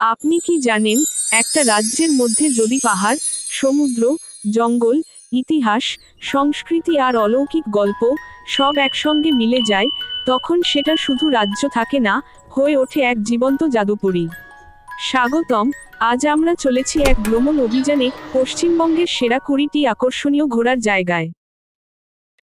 আপনি কি জানেন, একটা রাজ্যের মধ্যে যদি পাহাড়, সমুদ্র, জঙ্গল, ইতিহাস, সংস্কৃতি আর অলৌকিক গল্প সব একসঙ্গে মিলে যায়, তখন সেটা শুধু রাজ্য থাকে না, হয়ে ওঠে এক জীবন্ত জাদুপুরী। স্বাগতম, আজ আমরা চলেছি এক ভ্রমণ অভিযানে পশ্চিমবঙ্গের সেরা কুড়িটি আকর্ষণীয় ঘোরার জায়গায়।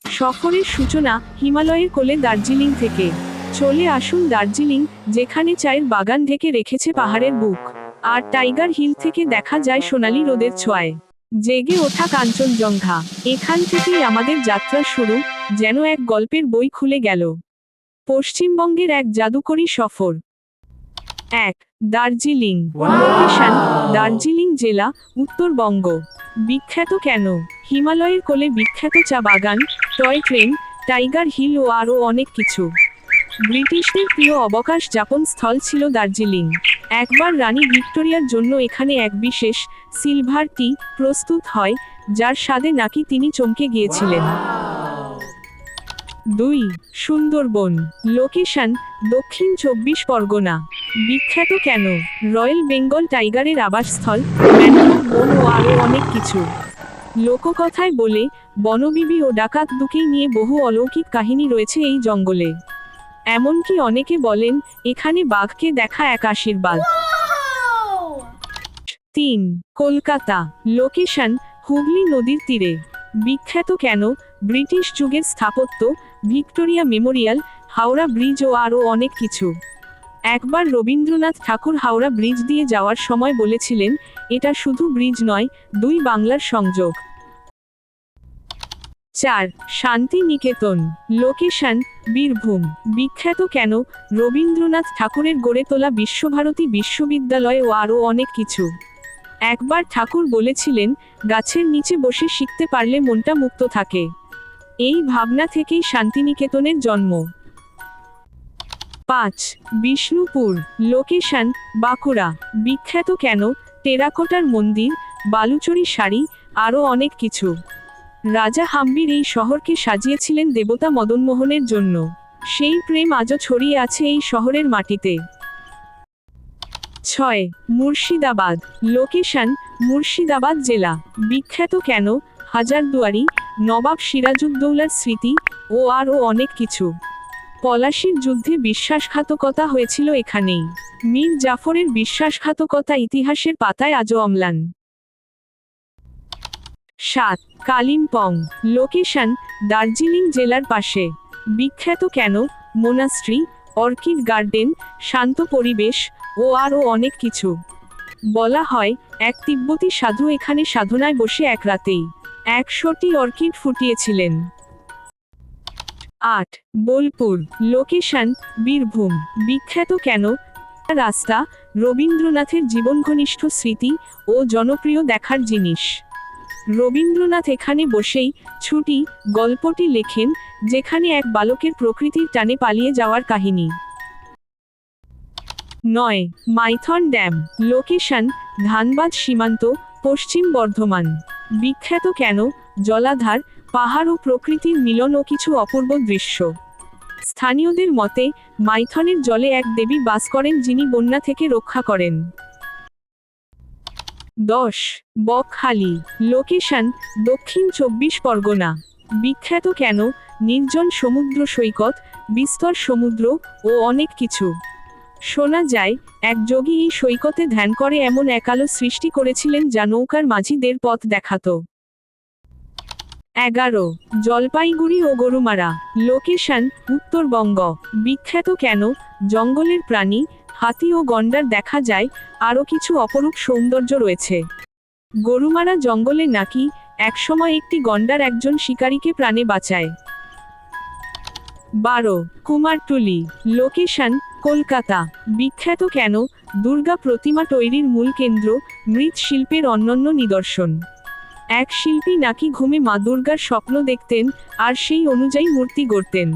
সফরের সূচনা হিমালয়ের কোলে দার্জিলিং থেকে। চলে আসুন দার্জিলিং, যেখানে চায়ের বাগান ঢেকে রেখেছে পাহাড়ের বুক। আর টাইগার হিল থেকে দেখা যায় সোনালি রোদের ছোঁয়ায়। জেগে ওঠা কাঞ্চনজঙ্ঘা এখান থেকেই আমাদের যাত্রা শুরু, যেন এক গল্পের বই খুলে গেল। পশ্চিমবঙ্গের এক জাদুকরী সফর। এক, দার্জিলিং। লোকেশন দার্জিলিং জেলা, উত্তরবঙ্গ। বিখ্যাত কেন? হিমালয়ের কোলে বিখ্যাত চা বাগান, টয় ট্রেন, টাইগার হিল ও আরও অনেক কিছু। ব্রিটিশদের প্রিয় অবকাশ যাপন স্থল ছিল দার্জিলিং। একবার রানী ভিক্টোরিয়ার জন্য এখানে এক বিশেষ সিলভার টি প্রস্তুত হয়, যার স্বাদে নাকি তিনি চমকে গিয়েছিলেন। দুই, সুন্দরবন। লোকেশন, দক্ষিণ চব্বিশ পরগনা। বিখ্যাত কেন? রয়্যাল বেঙ্গল টাইগারের আবাসস্থল বন ও আরও অনেক কিছু। লোককথায় বলে, বনবিবি ও ডাকাত দুকেই নিয়ে বহু অলৌকিক কাহিনী রয়েছে এই জঙ্গলে। এমনকি অনেকে বলেন, এখানে বাঘকে দেখা এক আশীর্বাদ। তিন, কলকাতা। লোকেশন, হুগলি নদীর তীরে। বিখ্যাত কেন? ব্রিটিশ যুগের স্থাপত্য, ভিক্টোরিয়া মেমোরিয়াল, হাওড়া ব্রিজ ও আরও অনেক কিছু। একবার রবীন্দ্রনাথ ঠাকুর হাওড়া ব্রিজ দিয়ে যাওয়ার সময় বলেছিলেন, এটা শুধু ব্রিজ নয়, দুই বাংলার সংযোগ। চার শান্তি নিকেতন লোকেশন, বীরভূম। বিখ্যাত কেন? রবীন্দ্রনাথ ঠাকুরের গড়ে তোলা বিশ্বভারতী বিশ্ববিদ্যালয় ও আরও অনেক কিছু। একবার ঠাকুর বলেছিলেন, গাছের নিচে বসে শিখতে পারলে মনটা মুক্ত থাকে। এই ভাবনা থেকেই শান্তিনিকেতনের জন্ম। পাঁচ, বিষ্ণুপুর, লোকেশন, বাঁকুড়া। বিখ্যাত কেন? টেরাকোটার মন্দির, বালুচরি শাড়ি, আরও অনেক কিছু। রাজা হাম্বির এই শহরকে সাজিয়েছিলেন দেবতা মদনমোহনের জন্য। সেই প্রেম আজও ছড়িয়ে আছে এই শহরের মাটিতে। ছয়, মুর্শিদাবাদ। লোকেশন, মুর্শিদাবাদ জেলা। বিখ্যাত কেন? হাজারদুয়ারি, নবাব সিরাজউদ্দৌলার স্মৃতি, ও আরও অনেক কিছু। পলাশির যুদ্ধে বিশ্বাসঘাতকতা হয়েছিল এখানেই। মীর জাফরের বিশ্বাসঘাতকতা ইতিহাসের পাতায় আজও অম্লান। সাত, কালিম্পং লোকেশন দার্জিলিং জেলার পাশে। বিখ্যাত কেন? মোনাস্ট্রি অর্কিড গার্ডেন, শান্ত পরিবেশ, ও আরও অনেক কিছু। বলা হয়, এক তিব্বতী সাধু এখানে সাধনায় বসে এক রাতেই একশোটি অর্কিড ফুটিয়েছিলেন। আট, বোলপুর লোকেশন বীরভূম। বিখ্যাত কেন? রাস্তা, রবীন্দ্রনাথের জীবনঘনিষ্ঠ স্মৃতি ও জনপ্রিয় দেখার জিনিস। রবীন্দ্রনাথ এখানে বসেই ছুটি, গল্পটি লেখেন, যেখানে এক বালকের প্রকৃতির টানে পালিয়ে যাওয়ার কাহিনী। নয়, মাইথন ড্যাম, লোকেশন, ধানবাদ সীমান্ত, পশ্চিম বর্ধমান। বিখ্যাত কেন? জলাধার, পাহাড় ও প্রকৃতির মিলন ও কিছু অপূর্ব দৃশ্য। স্থানীয়দের মতে, মাইথনের জলে এক দেবী বাস করেন যিনি বন্যা থেকে রক্ষা করেন। দশ, বকখালি, লোকেশন, দক্ষিণ চব্বিশ পরগনা। বিখ্যাত কেন? নির্জন সমুদ্র সৈকত, বিস্তর সমুদ্র ও অনেক কিছু। শোনা যায়, এক যোগী এই সৈকতে ধ্যান করে এমন এক আলো সৃষ্টি করেছিলেন যা নৌকার মাঝিদের পথ দেখাতো। এগারো, জলপাইগুড়ি ও গরুমারা। লোকেশন, উত্তরবঙ্গ। বিখ্যাত কেন? জঙ্গলের প্রাণী হাতি ও গন্ডার দেখা যায়, আরও কিছু অপরূপ সৌন্দর্য রয়েছে। গরুমারা জঙ্গলে নাকি একসময় একটি গন্ডার একজন শিকারীকে প্রাণে বাঁচায়। বারো, কুমারটুলি, লোকেশন, কলকাতা। বিখ্যাত কেন? দুর্গা প্রতিমা তৈরির মূল কেন্দ্র মৃৎশিল্পের অনন্য নিদর্শন। এক শিল্পী নাকি ঘুমে মা দুর্গার স্বপ্ন দেখতেন, আর সেই অনুযায়ী মূর্তি গড়তেন।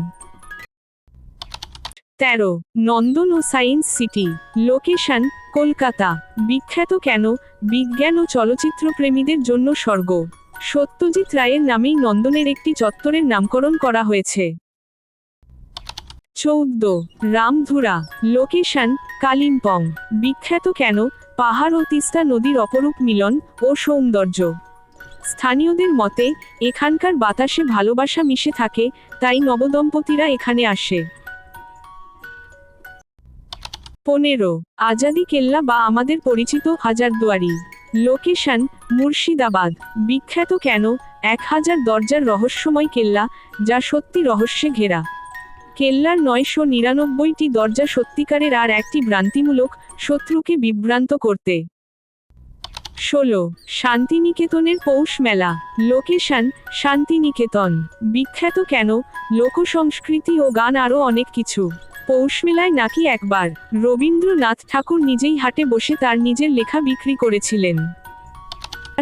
তেরো, নন্দন ও সায়েন্স সিটি, লোকেশন, কলকাতা। বিখ্যাত কেন? বিজ্ঞান ও চলচ্চিত্র প্রেমীদের জন্য স্বর্গ। সত্যজিৎ রায়ের নামেই নন্দনের একটি চত্বরের নামকরণ করা হয়েছে। চৌদ্দ, রামধুরা, লোকেশন, কালিম্পং। বিখ্যাত কেন? পাহাড় ও তিস্তা নদীর অপরূপ মিলন ও সৌন্দর্য। স্থানীয়দের মতে, এখানকার বাতাসে ভালোবাসা মিশে থাকে, তাই নবদম্পতিরা এখানে আসে। পনেরো। আজাদি কেল্লা বা আমাদের পরিচিত হাজারদুয়ারি। লোকেশন মুর্শিদাবাদ। বিখ্যাত কেন? এক হাজার দরজার রহস্যময় কেল্লা, যা সত্যি রহস্যে ঘেরা। কেল্লার নয়শো নিরানব্বইটি দরজা সত্যিকারের আর একটি ভ্রান্তিমূলক, শত্রুকে বিভ্রান্ত করতে। ষোলো। শান্তিনিকেতনের পৌষ মেলা। লোকেশন শান্তিনিকেতন। বিখ্যাত কেন? লোকসংস্কৃতি ও গান আরও অনেক কিছু। পৌষ মেলায় নাকি একবার? রবীন্দ্রনাথ ঠাকুর নিজেই হাটে বসে তার নিজের লেখা বিক্রি করেছিলেন।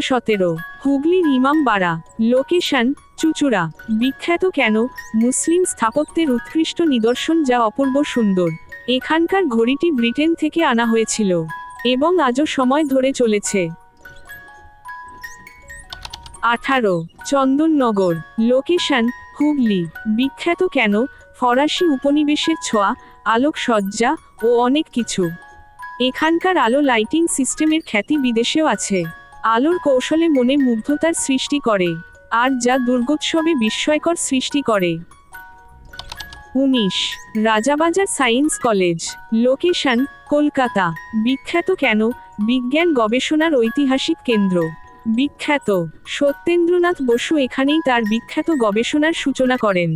সতেরো। হুগলির ইমামবাড়া, লোকেশন, চুচুড়া। বিখ্যাত কেন? মুসলিম স্থাপত্যের উৎকৃষ্ট নিদর্শন যা অপূর্ব সুন্দর। এখানকার ঘড়িটি ব্রিটেন থেকে আনা হয়েছিল এবং আজও সময় ধরে চলেছে। আঠারো। চন্দননগর, লোকেশন, হুগলি। বিখ্যাত কেন? ফরাসি উপনিবেশের ছোঁয়া, আলোকসজ্জা ও অনেক কিছু। এখানকার আলো লাইটিং সিস্টেমের খ্যাতি বিদেশেও আছে। আলোর কৌশলে মনে মুগ্ধতার সৃষ্টি করে, আর যা দুর্গোৎসবে বিস্ময়কর সৃষ্টি করে। উনিশ, Rajabazar science college, location, Kolkata. বিখ্যাত কেন? বিজ্ঞান গবেষণার ঐতিহাসিক কেন্দ্র। বিখ্যাত। সত্যেন্দ্রনাথ বসু এখানেই তার বিখ্যাত গবেষণার সূচনা করেন।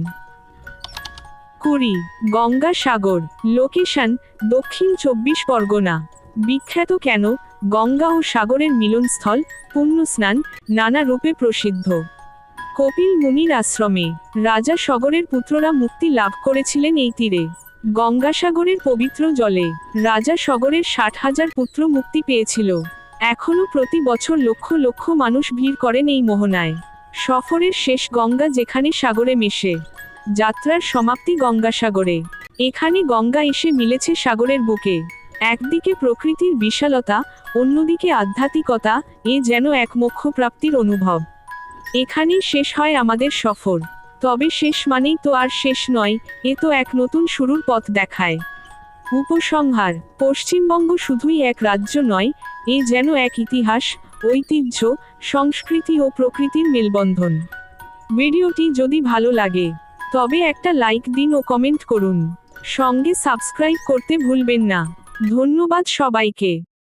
কুড়ি গঙ্গা সাগর, লোকেশন, দক্ষিণ চব্বিশ পরগনা। বিখ্যাত কেন? গঙ্গা ও সাগরের মিলনস্থল, পুণ্যস্নান, নানা রূপে প্রসিদ্ধ। কপিল মুনির আশ্রমে, রাজা সগরের পুত্ররা মুক্তি লাভ করেছিলেন এই তীরে। গঙ্গাসাগরের পবিত্র জলে, রাজা সগরের ষাট হাজার পুত্র মুক্তি পেয়েছিল। এখনও প্রতি বছর লক্ষ লক্ষ মানুষ ভিড় করেন এই মোহনায়। সফরের শেষ গঙ্গা যেখানে সাগরে মেশে। যাত্রার সমাপ্তি গঙ্গাসাগরে। এখানে গঙ্গা এসে মিলেছে সাগরের বুকে। একদিকে প্রকৃতির বিশালতা, অন্যদিকে আধ্যাত্মিকতা, এ যেন এক মোক্ষ প্রাপ্তির অনুভব। এখানেই শেষ হয় আমাদের সফর। তবে শেষ মানেই তো আর শেষ নয়, এ তো এক নতুন শুরুর পথ দেখায়। উপসংহার, পশ্চিমবঙ্গ শুধুই এক রাজ্য নয়, এ যেন এক ইতিহাস, ঐতিহ্য, সংস্কৃতি ও প্রকৃতির মেলবন্ধন। ভিডিওটি যদি ভালো লাগে তবে একটা লাইক দিন ও কমেন্ট করুন। সঙ্গে সাবস্ক্রাইব করতে ভুলবেন না। ধন্যবাদ সবাইকে।